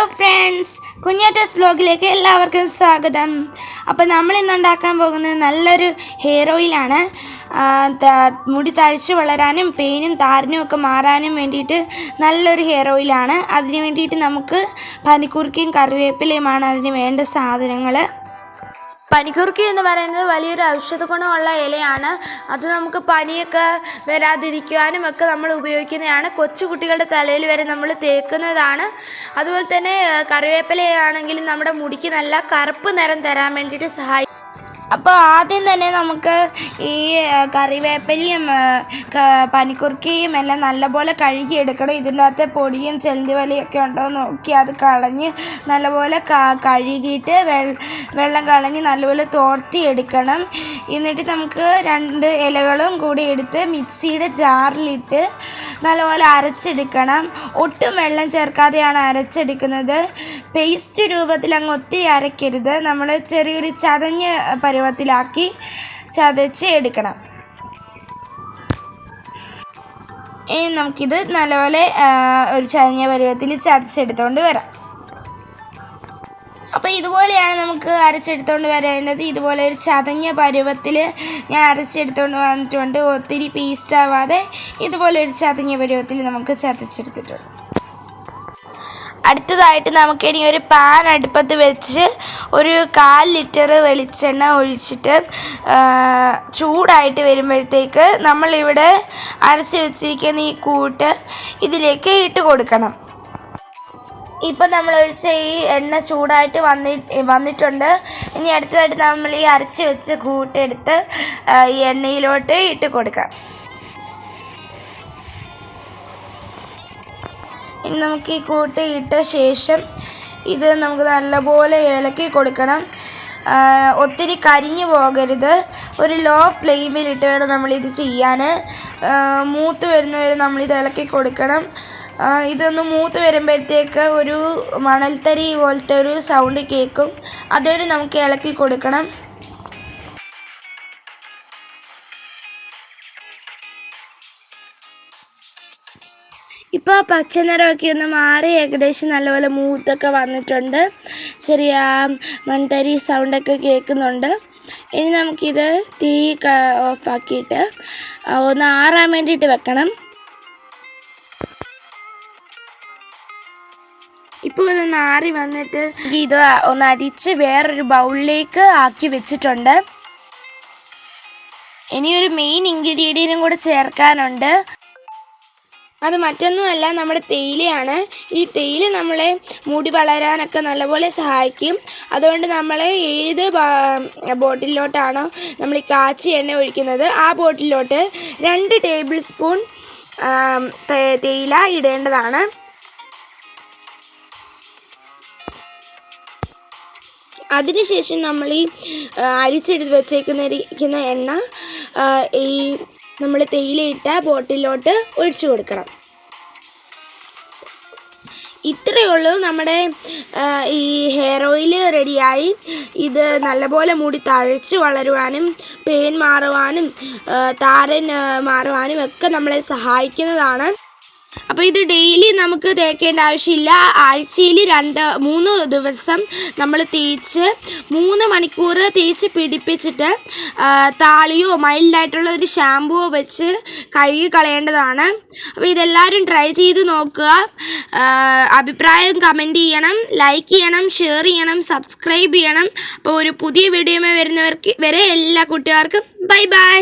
Hello friends കുഞ്ഞാറ്റസ് വ്ലോഗിലേക്ക് എല്ലാവർക്കും സ്വാഗതം. അപ്പോൾ നമ്മൾ ഇന്ന് ഉണ്ടാക്കാൻ പോകുന്നത് നല്ലൊരു ഹെയർ ഓയിലാണ് മുടി തഴച്ച് വളരാനും പെയിനും താരനും ഒക്കെ മാറാനും വേണ്ടിയിട്ട് നല്ലൊരു ഹെയർ ഓയിലാണ് അതിന് വേണ്ടിയിട്ട് നമുക്ക് പനിക്കുറുക്കിയും കറിവേപ്പിലയുമാണ് അതിന് വേണ്ട സാധനങ്ങൾ പനിക്കുറുക്കി എന്ന് പറയുന്നത് വലിയൊരു ഔഷധ ഗുണമുള്ള ഇലയാണ്. അത് നമുക്ക് പനിയൊക്കെ വരാതിരിക്കുവാനും ഒക്കെ നമ്മൾ ഉപയോഗിക്കുന്നതാണ്. കൊച്ചു കുട്ടികളുടെ തലയിൽ വരെ നമ്മൾ തേക്കുന്നതാണ്. അതുപോലെ തന്നെ കറിവേപ്പിലയാണെങ്കിലും നമ്മുടെ മുടിക്ക് നല്ല കറുപ്പ് നിറം തരാൻ വേണ്ടിയിട്ട് സഹായിക്കും അപ്പോൾ ആദ്യം തന്നെ നമുക്ക് ഈ കറിവേപ്പലിയും പനിക്കുറുക്കിയും എല്ലാം നല്ലപോലെ കഴുകിയെടുക്കണം. ഇതിന്റെ അകത്തെ പൊടിയും ചെല്ലുവലിയൊക്കെ ഉണ്ടോ നോക്കി അത് കളഞ്ഞ് നല്ലപോലെ കഴുകിയിട്ട് വെള്ളം കളഞ്ഞ് നല്ലപോലെ തോർത്തി എടുക്കണം എന്നിട്ട് നമുക്ക് രണ്ട് ഇലകളും കൂടി എടുത്ത് മിക്സിയുടെ ജാറിലിട്ട് നല്ലപോലെ അരച്ചെടുക്കണം. ഒട്ടും വെള്ളം ചേർക്കാതെയാണ് അരച്ചെടുക്കുന്നത്. പേസ്റ്റ് രൂപത്തിൽ അങ്ങ് ഒത്തിരി അരയ്ക്കരുത്. നമ്മൾ ചെറിയൊരു ചതഞ്ഞ പരുവത്തിലാക്കി ചതച്ച് എടുക്കണം. ഇനി നമുക്കിത് നല്ലപോലെ ഒരു ചതഞ്ഞ പരുവത്തിൽ ചതച്ചെടുത്തുകൊണ്ട് വരാം. അപ്പോൾ ഇതുപോലെയാണ് നമുക്ക് അരച്ചെടുത്തുകൊണ്ട് വരേണ്ടത്. ഇതുപോലെ ഒരു ചതഞ്ഞ പരുവത്തിൽ ഞാൻ അരച്ചെടുത്തുകൊണ്ട് വന്നിട്ടുണ്ട്. ഒത്തിരി പേസ്റ്റ് ആവാതെ ഇതുപോലെ ഒരു ചതഞ്ഞ പരുവത്തിൽ നമുക്ക് ചതച്ചെടുത്തിട്ടുണ്ട്. അടുത്തതായിട്ട് നമുക്കിനി ഒരു പാൻ അടുപ്പത്ത് വെച്ച് ഒരു കാൽ ലിറ്റർ വെളിച്ചെണ്ണ ഒഴിച്ചിട്ട് ചൂടായിട്ട് വരുമ്പോഴത്തേക്ക് നമ്മളിവിടെ അരച്ച് വെച്ചിരിക്കുന്ന ഈ കൂട്ട് ഇതിലേക്ക് ഇട്ട് കൊടുക്കണം. ഇപ്പം നമ്മൾ ഈ എണ്ണ ചൂടായിട്ട് വന്നി വന്നിട്ടുണ്ട്. ഇനി അടുത്തതായിട്ട് നമ്മൾ ഈ അരച്ച് വെച്ച് കൂട്ടെടുത്ത് ഈ എണ്ണയിലോട്ട് ഇട്ട് കൊടുക്കാം. ഇനി നമുക്ക് ഈ കൂട്ട് ഇട്ട ശേഷം ഇത് നമുക്ക് നല്ലപോലെ ഇളക്കി കൊടുക്കണം. ഒത്തിരി കരിഞ്ഞു പോകരുത്. ഒരു ലോ ഫ്ലെയിമിലിട്ട് വേണം നമ്മളിത് ചെയ്യാൻ. മൂത്ത് വരുന്നവരെ നമ്മളിത് ഇളക്കി കൊടുക്കണം. ഇതൊന്ന് മൂത്ത് വരുമ്പോഴത്തേക്ക് ഒരു മണൽത്തരി പോലത്തെ ഒരു സൗണ്ട് കേൾക്കും അതൊരു നമുക്ക് ഇളക്കി കൊടുക്കണം. ഇപ്പോൾ ആ പച്ച നിറമൊക്കെ ഒന്ന് മാറി ഏകദേശം നല്ലപോലെ മൂത്തൊക്കെ വന്നിട്ടുണ്ട്. ചെറിയ മൺതരി സൗണ്ടൊക്കെ കേൾക്കുന്നുണ്ട്. ഇനി നമുക്കിത് തീ ഓഫാക്കിയിട്ട് ഒന്ന് ആറാൻ വേണ്ടിയിട്ട് വെക്കണം. ഇപ്പോൾ ഇത് നാറി വന്നിട്ട് ഇത് ഒന്ന് അരിച്ച് വേറൊരു ബൗളിലേക്ക് ആക്കി വെച്ചിട്ടുണ്ട്. ഇനി ഒരു മെയിൻ ഇൻഗ്രീഡിയന്റും കൂടെ ചേർക്കാനുണ്ട്. അത് മറ്റൊന്നുമല്ല നമ്മുടെ തേയിലയാണ്. ഈ തേയില നമ്മളെ മുടി വളരാനൊക്കെ നല്ലപോലെ സഹായിക്കും. അതുകൊണ്ട് നമ്മൾ ഏത് ബോട്ടിലോട്ടാണോ നമ്മൾ ഈ കാച്ചി എണ്ണ ഒഴിക്കുന്നത് ആ ബോട്ടിലോട്ട് രണ്ട് ടേബിൾ സ്പൂൺ തേയില ഇടേണ്ടതാണ്. അതിനുശേഷം നമ്മൾ ഈ അരിച്ചെടുത്ത് വെച്ചേക്കുന്ന എണ്ണ ഈ നമ്മൾ തേയിലയിട്ട ബോട്ടിലോട്ട് ഒഴിച്ചു കൊടുക്കണം. ഇത്രയേ ഉള്ളൂ നമ്മുടെ ഈ ഹെയർ ഓയിൽ റെഡിയായി. ഇത് നല്ലപോലെ മുടി തഴച്ച് വളരുവാനും പെയിൻ മാറുവാനും താരൻ മാറുവാനും ഒക്കെ നമ്മളെ സഹായിക്കുന്നതാണ്. അപ്പോൾ ഇത് ഡെയിലി നമുക്ക് തേക്കേണ്ട ആവശ്യമില്ല. ആഴ്ചയിൽ രണ്ട് മൂന്ന് ദിവസം നമ്മൾ തേച്ച് മൂന്ന് മണിക്കൂർ തേച്ച് പിടിപ്പിച്ചിട്ട് താളിയോ മൈൽഡായിട്ടുള്ള ഒരു ഷാമ്പുവോ വെച്ച് കഴുകി കളയേണ്ടതാണ്. അപ്പോൾ ഇതെല്ലാവരും ട്രൈ ചെയ്ത് നോക്കുക. അഭിപ്രായം കമന്റ് ചെയ്യണം ലൈക്ക് ചെയ്യണം ഷെയർ ചെയ്യണം സബ്സ്ക്രൈബ് ചെയ്യണം. അപ്പോൾ ഒരു പുതിയ വീഡിയോമേ വരുന്നവർക്ക് വരെ എല്ലാ കുട്ടികൾക്കും ബൈ ബൈ